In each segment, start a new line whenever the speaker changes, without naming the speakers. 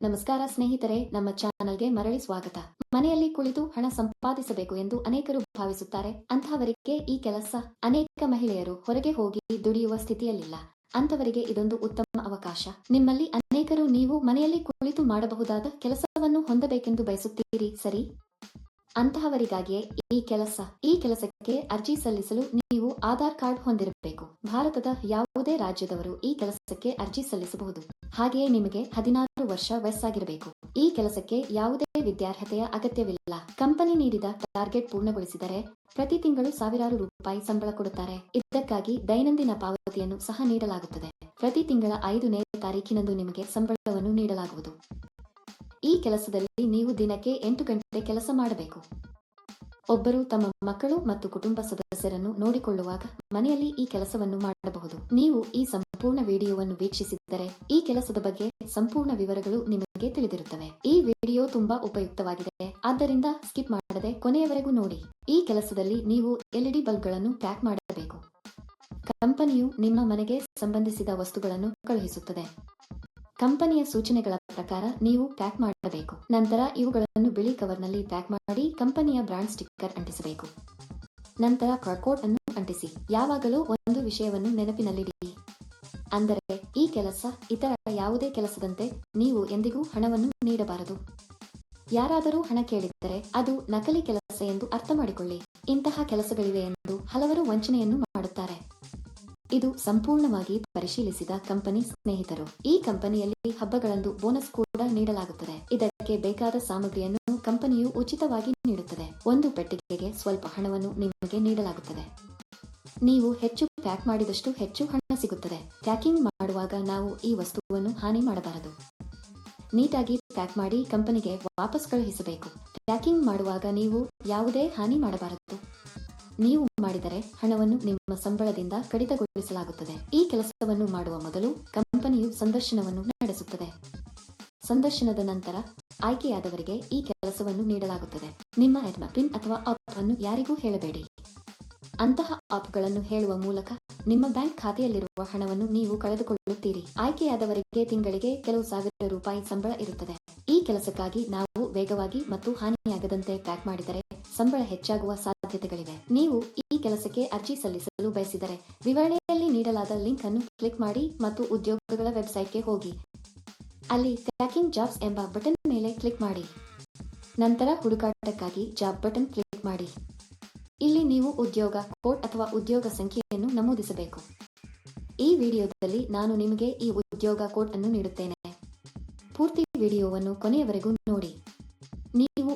ನಮಸ್ಕಾರ ಸ್ನೇಹಿತರೆ, ನಮ್ಮ ಚಾನಲ್ಗೆ ಮರಳಿ ಸ್ವಾಗತ. ಮನೆಯಲ್ಲಿ ಕುಳಿತು ಹಣ ಸಂಪಾದಿಸಬೇಕು ಎಂದು ಅನೇಕರು ಭಾವಿಸುತ್ತಾರೆ. ಅಂತಹವರಿಗೆ ಈ ಕೆಲಸ ಅನೇಕ ಮಹಿಳೆಯರು ಹೊರಗೆ ಹೋಗಿ ದುಡಿಯುವ ಸ್ಥಿತಿಯಲ್ಲಿಲ್ಲ. ಅಂತವರಿಗೆ ಇದೊಂದು ಉತ್ತಮ ಅವಕಾಶ. ನಿಮ್ಮಲ್ಲಿ ಅನೇಕರು ನೀವು ಮನೆಯಲ್ಲಿ ಕುಳಿತು ಮಾಡಬಹುದಾದ ಕೆಲಸವನ್ನು ಹೊಂದಬೇಕೆಂದು ಬಯಸುತ್ತೀರಿ, ಸರಿ? ಅಂತಹವರಿಗಾಗಿಯೇ ಈ ಕೆಲಸ, ಈ ಕೆಲಸಕ್ಕೆ ಅರ್ಜಿ ಸಲ್ಲಿಸಲು ಆಧಾರ್ ಕಾರ್ಡ್ ಹೊಂದಿರಬೇಕು. ಭಾರತದ ಯಾವುದೇ ರಾಜ್ಯದವರು ಈ ಕೆಲಸಕ್ಕೆ ಅರ್ಜಿ ಸಲ್ಲಿಸಬಹುದು. ಹಾಗೆಯೇ ನಿಮಗೆ ಹದಿನಾರು ವರ್ಷ ವಯಸ್ಸಾಗಿರಬೇಕು. ಈ ಕೆಲಸಕ್ಕೆ ಯಾವುದೇ ವಿದ್ಯಾರ್ಹತೆಯ ಅಗತ್ಯವಿಲ್ಲ. ಕಂಪನಿ ನೀಡಿದ ಟಾರ್ಗೆಟ್ ಪೂರ್ಣಗೊಳಿಸಿದರೆ ಪ್ರತಿ ತಿಂಗಳು ಸಾವಿರಾರು ರೂಪಾಯಿ ಸಂಬಳ ಕೊಡುತ್ತಾರೆ. ಇದಕ್ಕಾಗಿ ದೈನಂದಿನ ಪಾವತಿಯನ್ನು ಸಹ ನೀಡಲಾಗುತ್ತದೆ. ಪ್ರತಿ ತಿಂಗಳ ಐದನೇ ತಾರೀಕಿನಂದು ನಿಮಗೆ ಸಂಬಳವನ್ನು ನೀಡಲಾಗುವುದು. ಈ ಕೆಲಸದಲ್ಲಿ ನೀವು ದಿನಕ್ಕೆ ಎಂಟು ಗಂಟೆ ಕೆಲಸ ಮಾಡಬೇಕು. ಒಬ್ಬರು ತಮ್ಮ ಮಕ್ಕಳು ಮತ್ತು ಕುಟುಂಬ ಸದಸ್ಯರನ್ನು ನೋಡಿಕೊಳ್ಳುವಾಗ ಮನೆಯಲ್ಲಿ ಈ ಕೆಲಸವನ್ನು ಮಾಡಬಹುದು. ನೀವು ಈ ಸಂಪೂರ್ಣ ವಿಡಿಯೋವನ್ನು ವೀಕ್ಷಿಸಿದ್ದರೆ ಈ ಕೆಲಸದ ಬಗ್ಗೆ ಸಂಪೂರ್ಣ ವಿವರಗಳು ನಿಮಗೆ ತಿಳಿದಿರುತ್ತವೆ. ಈ ವಿಡಿಯೋ ತುಂಬಾ ಉಪಯುಕ್ತವಾಗಿದೆ. ಆದ್ದರಿಂದ ಸ್ಕಿಪ್ ಮಾಡದೆ ಕೊನೆಯವರೆಗೂ ನೋಡಿ. ಈ ಕೆಲಸದಲ್ಲಿ ನೀವು ಎಲ್ಇಡಿ ಬಲ್ಬ್ಗಳನ್ನು ಪ್ಯಾಕ್ ಮಾಡಬೇಕು. ಕಂಪನಿಯು ನಿಮ್ಮ ಮನೆಗೆ ಸಂಬಂಧಿಸಿದ ವಸ್ತುಗಳನ್ನು ಕಳುಹಿಸುತ್ತದೆ. ಕಂಪನಿಯ ಸೂಚನೆಗಳ ಪ್ರಕಾರ ನೀವು ಪ್ಯಾಕ್ ಮಾಡಬೇಕು. ನಂತರ ಇವುಗಳನ್ನು ಬಿಳಿ ಕವರ್ನಲ್ಲಿ ಪ್ಯಾಕ್ ಮಾಡಿ ಕಂಪನಿಯ ಬ್ರಾಂಡ್ ಸ್ಟಿಕ್ಕರ್ ಅಂಟಿಸಬೇಕು. ನಂತರ ಕಾರ್ಕೋಡ್ ಅನ್ನು ಅಂಟಿಸಿ. ಯಾವಾಗಲೂ ಒಂದು ವಿಷಯವನ್ನು ನೆನಪಿನಲ್ಲಿಡಿ. ಅಂದರೆ, ಈ ಕೆಲಸ ಇತರ ಯಾವುದೇ ಕೆಲಸದಂತೆ ನೀವು ಎಂದಿಗೂ ಹಣವನ್ನು ನೀಡಬಾರದು. ಯಾರಾದರೂ ಹಣ ಕೇಳಿದ್ದರೆ ಅದು ನಕಲಿ ಕೆಲಸ ಎಂದು ಅರ್ಥ ಮಾಡಿಕೊಳ್ಳಿ ಇಂತಹ ಕೆಲಸಗಳಿವೆ ಎಂದು ಹಲವರು ವಂಚನೆಯನ್ನು ಮಾಡುತ್ತಾರೆ. ಇದು ಸಂಪೂರ್ಣವಾಗಿ ಪರಿಶೀಲಿಸಿದ ಕಂಪನಿ ಸ್ನೇಹಿತರು. ಈ ಕಂಪನಿಯಲ್ಲಿ ಹಬ್ಬಗಳಂದು ಬೋನಸ್ ಕೂಡ ನೀಡಲಾಗುತ್ತದೆ. ಇದಕ್ಕೆ ಬೇಕಾದ ಸಾಮಗ್ರಿಯನ್ನು ಕಂಪನಿಯು ಉಚಿತವಾಗಿ ನೀಡುತ್ತದೆ. ಒಂದು ಪೆಟ್ಟಿಗೆಗೆ ಸ್ವಲ್ಪ ಹಣವನ್ನು ನಿಮಗೆ ನೀಡಲಾಗುತ್ತದೆ. ನೀವು ಹೆಚ್ಚು ಪ್ಯಾಕ್ ಮಾಡಿದಷ್ಟು ಹೆಚ್ಚು ಹಣ ಸಿಗುತ್ತದೆ. ಪ್ಯಾಕಿಂಗ್ ಮಾಡುವಾಗ ನಾವು ಈ ವಸ್ತುವನ್ನು ಹಾನಿ ಮಾಡಬಾರದು. ನೀಟಾಗಿ ಪ್ಯಾಕ್ ಮಾಡಿ ಕಂಪನಿಗೆ ವಾಪಸ್ ಕಳುಹಿಸಬೇಕು. ಪ್ಯಾಕಿಂಗ್ ಮಾಡುವಾಗ ನೀವು ಯಾವುದೇ ಹಾನಿ ಮಾಡಬಾರದು. ನೀವು ಮಾಡಿದರೆ ಹಣವನ್ನು ನಿಮ್ಮ ಸಂಬಳದಿಂದ ಕಡಿತಗೊಳಿಸಲಾಗುತ್ತದೆ. ಈ ಕೆಲಸವನ್ನು ಮಾಡುವ ಮೊದಲು ಕಂಪನಿಯು ಸಂದರ್ಶನವನ್ನು ನಡೆಸುತ್ತದೆ. ಸಂದರ್ಶನದ ನಂತರ ಆಯ್ಕೆಯಾದವರಿಗೆ ಈ ಕೆಲಸವನ್ನು ನೀಡಲಾಗುತ್ತದೆ. ನಿಮ್ಮ ಎಡ್ಮ ಪಿನ್ ಅಥವಾ ಆಪ್ ಅನ್ನು ಯಾರಿಗೂ ಹೇಳಬೇಡಿ. ಅಂತಹ ಆಪ್ಗಳನ್ನು ಹೇಳುವ ಮೂಲಕ ನಿಮ್ಮ ಬ್ಯಾಂಕ್ ಖಾತೆಯಲ್ಲಿರುವ ಹಣವನ್ನು ನೀವು ಕಳೆದುಕೊಳ್ಳುತ್ತೀರಿ. ಆಯ್ಕೆಯಾದವರಿಗೆ ತಿಂಗಳಿಗೆ ಕೆಲವು ಸಾವಿರ ರೂಪಾಯಿ ಸಂಬಳ ಇರುತ್ತದೆ. ಈ ಕೆಲಸಕ್ಕಾಗಿ ನಾವು ವೇಗವಾಗಿ ಮತ್ತು ಹಾನಿಯಾಗದಂತೆ ಪ್ಯಾಕ್ ಮಾಡಿದರೆ ಸಂಬಳ ಹೆಚ್ಚಾಗುವ ಸಾಧ್ಯತೆಗಳಿವೆ. ನೀವು ಈ ಕೆಲಸಕ್ಕೆ ಅರ್ಜಿ ಸಲ್ಲಿಸಲು ಬಯಸಿದರೆ ವಿವರಣೆಯಲ್ಲಿ ನೀಡಲಾದ ಲಿಂಕ್ ಅನ್ನು ಕ್ಲಿಕ್ ಮಾಡಿ ಮತ್ತು ಉದ್ಯೋಗಗಳ ವೆಬ್ಸೈಟ್ಗೆ ಹೋಗಿ. ಅಲ್ಲಿ ಟ್ರ್ಯಾಕಿಂಗ್ ಜಾಬ್ಸ್ ಎಂಬ ಬಟನ್ ಮೇಲೆ ಕ್ಲಿಕ್ ಮಾಡಿ. ನಂತರ ಹುಡುಕಾಟಕ್ಕಾಗಿ ಜಾಬ್ ಬಟನ್ ಕ್ಲಿಕ್ ಮಾಡಿ. ಇಲ್ಲಿ ನೀವು ಉದ್ಯೋಗ ಕೋಡ್ ಅಥವಾ ಉದ್ಯೋಗ ಸಂಖ್ಯೆಯನ್ನು ನಮೂದಿಸಬೇಕು. ಈ ವಿಡಿಯೋದಲ್ಲಿ ನಾನು ನಿಮಗೆ ಈ ಉದ್ಯೋಗ ಕೋಡ್ ಅನ್ನು ನೀಡುತ್ತೇನೆ. ಪೂರ್ತಿ ವಿಡಿಯೋವನ್ನು ಕೊನೆಯವರೆಗೂ ನೋಡಿ.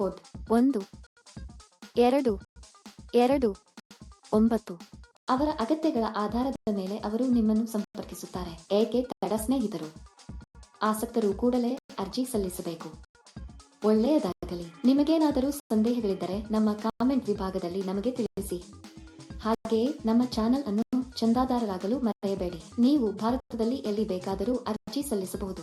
ಕೋಡ್. ಒಂದು, ಎರಡು ಎರಡು, ಒಂಬತ್ತು. ಅವರ ಅಗತ್ಯಗಳ ಆಧಾರದ ಮೇಲೆ ಅವರು ನಿಮ್ಮನ್ನು ಸಂಪರ್ಕಿಸುತ್ತಾರೆ. ಏಕೆ ತಡ ಸ್ನೇಹಿತರು? ಆಸಕ್ತರು ಕೂಡಲೇ ಅರ್ಜಿ ಸಲ್ಲಿಸಬೇಕು. ಒಳ್ಳೆಯದಾಗಲಿ. ನಿಮಗೇನಾದರೂ ಸಂದೇಹಗಳಿದ್ದರೆ ನಮ್ಮ ಕಾಮೆಂಟ್ ವಿಭಾಗದಲ್ಲಿ ನಮಗೆ ತಿಳಿಸಿ. ಹಾಗೆಯೇ ನಮ್ಮ ಚಾನೆಲ್ ಅನ್ನು ಚಂದಾದಾರರಾಗಲು ಮರೆಯಬೇಡಿ. ನೀವು ಭಾರತದಲ್ಲಿ ಎಲ್ಲಿ ಬೇಕಾದರೂ ಅರ್ಜಿ ಸಲ್ಲಿಸಬಹುದು.